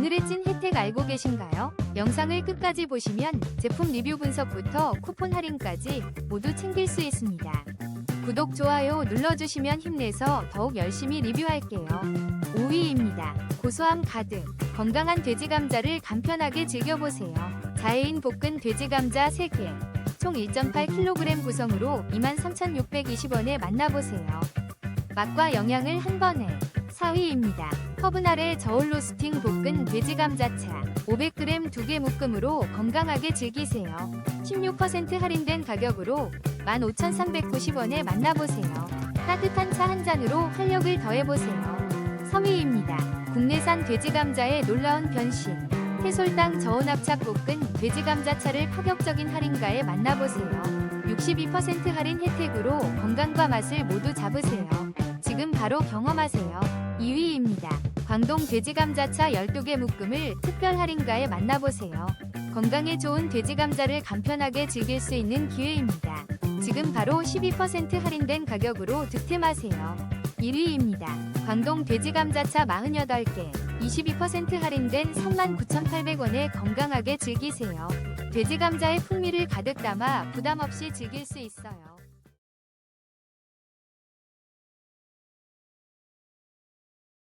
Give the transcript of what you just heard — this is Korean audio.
오늘의 찐 혜택 알고 계신가요? 영상을 끝까지 보시면 제품 리뷰 분석부터 쿠폰 할인까지 모두 챙길 수 있습니다. 구독, 좋아요 눌러주시면 힘내서 더욱 열심히 리뷰할게요. 5위입니다. 고소함 가득 건강한 돼지 감자를 간편하게 즐겨보세요. 4인 볶은 돼지 감자 3개 총 1.8kg 구성으로 23,620원에 만나보세요. 맛과 영양을 한 번에 4위입니다. 허브날의 저울 로스팅 볶은 돼지 감자차 500g 2개 묶음으로 건강하게 즐기세요. 16% 할인된 가격으로 15,390원에 만나보세요. 따뜻한 차 한 잔으로 활력을 더해보세요. 3위입니다. 국내산 돼지 감자의 놀라운 변신. 해솔당 저온압착 볶은 돼지 감자차를 파격적인 할인가에 만나보세요. 62% 할인 혜택으로 건강과 맛을 모두 잡으세요. 지금 바로 경험하세요. 2위 입니다. 광동 돼지 감자차 12개 묶음을 특별 할인가에 만나보세요. 건강에 좋은 돼지 감자를 간편하게 즐길 수 있는 기회입니다. 지금 바로 12% 할인된 가격으로 득템하세요. 1위입니다. 광동 돼지 감자차 48개 22% 할인된 39,800원에 건강하게 즐기세요. 돼지 감자의 풍미를 가득 담아 부담 없이 즐길 수 있어요.